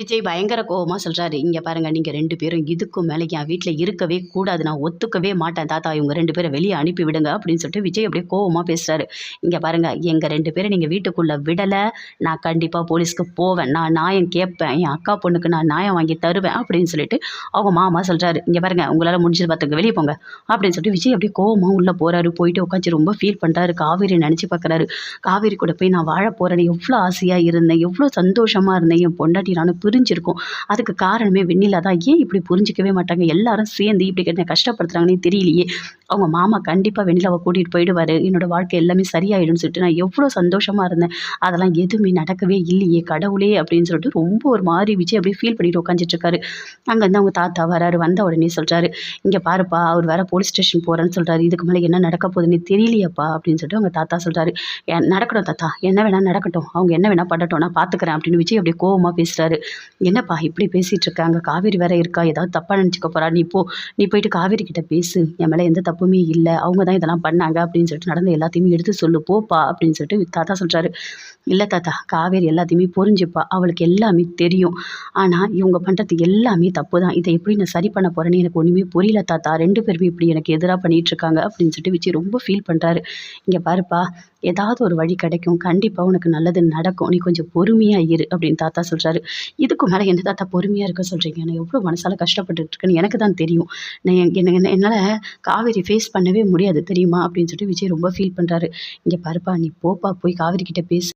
விஜய் பயங்கர கோபமாக சொல்கிறாரு இங்கே பாருங்கள் நீங்கள் ரெண்டு பேரும் இதுக்கும் மேலே என் வீட்டில் இருக்கவே கூடாது. நான் ஒத்துக்கவே மாட்டேன் தாத்தா. இவங்க ரெண்டு பேரை வெளியே அனுப்பி விடுங்க." அப்படின்னு சொல்லிட்டு விஜய் அப்படியே கோபமாக பேசுகிறாரு இங்கே பாருங்கள் எங்கள் ரெண்டு பேரும் நீங்கள் வீட்டுக்குள்ளே விடலை நான் கண்டிப்பாக போலீஸ்க்கு போவேன். நான் நியாயம் கேட்பேன். என் அக்கா பொண்ணுக்கு நான் நியாயம் வாங்கி தருவேன்." அப்படின்னு சொல்லிட்டு அவங்க மாமா சொல்கிறாரு இங்கே பாருங்கள் உங்களால் முடிஞ்சது பார்த்துங்க. வெளியே போங்க." அப்படின்னு சொல்லிட்டு விஜய் அப்படியே கோபமாக உள்ளே போகிறாரு போயிட்டு உட்காந்து ரொம்ப ஃபீல் பண்ணுறாரு காவேரி நினச்சி பார்க்குறாரு. காவேரி கூட போய் நான் வாழ போகிறேன்னு எவ்வளோ ஆசையாக இருந்தேன். எவ்வளோ சந்தோஷமாக இருந்தேன். என் பொண்டாட்டி நானும் புரிஞ்சிருக்கும் அதுக்கு காரணமே வெண்ணிலா தான். ஏன் இப்படி புரிஞ்சுக்கவே மாட்டாங்க? எல்லாரும் சேர்ந்து இப்படி என்ன கஷ்டப்படுத்துறாங்கன்னே தெரியலையே. அவங்க மாமா கண்டிப்பாக வெண்ணிலாவை கூட்டிகிட்டு போயிடுவார் என்னோட வாழ்க்கை எல்லாமே சரியாயிடும்னு சொல்லிட்டு நான் எவ்வளோ சந்தோஷமாக இருந்தேன். அதெல்லாம் எதுவுமே நடக்கவே இல்லையே கடவுளே! அப்படின்னு சொல்லிட்டு ரொம்ப ஒரு மாதிரி விஜய் அப்படியே ஃபீல் பண்ணிட்டு உட்காந்துட்டு அங்கேருந்து அவங்க தாத்தா வராரு. வந்த உடனே சொல்கிறாரு இங்கே பாருப்பா, அவர் வேறு போலீஸ் ஸ்டேஷன் போகிறேன்னு சொல்கிறாரு இதுக்கு மேலே என்ன நடக்க போகுதுன்னு தெரியலையேப்பா." அப்படின்னு சொல்லிட்டு அவங்க தாத்தா சொல்கிறாரு "எ நடக்கட்டும் தாத்தா. என்ன வேணால் நடக்கட்டும். அவங்க என்ன வேணால் பண்ணட்டும். நான் பார்த்துக்கிறேன்." அப்படின்னு விஜய் அப்படியே கோவமாக பேசுகிறாரு "என்னப்பா இப்படி பேசிகிட்டு இருக்க? காவேரி வேற இருக்கா. ஏதாவது தப்பாக நினச்சிக்க போறா. நீ போ. நீ போயிட்டு காவேரி கிட்ட பேசு. என் மேலே எந்த தப்புமே இல்லை அவங்க தான் இதெல்லாம் பண்ணாங்க." அப்படின்னு சொல்லிட்டு நடந்த எல்லாத்தையுமே எடுத்து சொல்லு போப்பா அப்படின்னு சொல்லிட்டு தாத்தா சொல்கிறாரு இல்லை தாத்தா. காவேரி எல்லாத்தையுமே புரிஞ்சுப்பா. அவளுக்கு எல்லாமே தெரியும். ஆனால் இவங்க பண்ணுறது எல்லாமே தப்பு தான். இதை எப்படி நான் சரி பண்ண போகிறேன்னு எனக்கு ஒன்றுமே புரியல தாத்தா. ரெண்டு பேருமே இப்படி எனக்கு எதிராக பண்ணிகிட்ருக்காங்க அப்படின்னு சொல்லிட்டு விஜய் ரொம்ப ஃபீல் பண்ணுறாரு இங்கே பாருப்பா, ஏதாவது ஒரு வழி கிடைக்கும். கண்டிப்பாக உனக்கு நல்லது நடக்கும். நீ கொஞ்சம் பொறுமையாக இரு." அப்படின்னு தாத்தா சொல்கிறாரு "இதுக்கு மேலே என்ன தாத்தா பொறுமையாக இருக்க சொல்கிறீங்க நான் எவ்வளோ மனசால் கஷ்டப்பட்டுட்டு இருக்கேன்னு எனக்கு தான் தெரியும். நான் என் என்ன என்னால் காவேரி ஃபேஸ் பண்ணவே முடியாது தெரியுமா?" அப்படின்னு சொல்லிட்டு விஜய் ரொம்ப ஃபீல் பண்ணுறாரு இங்கே பாருப்பா, நீ போப்பா. போய் காவேரி கிட்டே பேசு."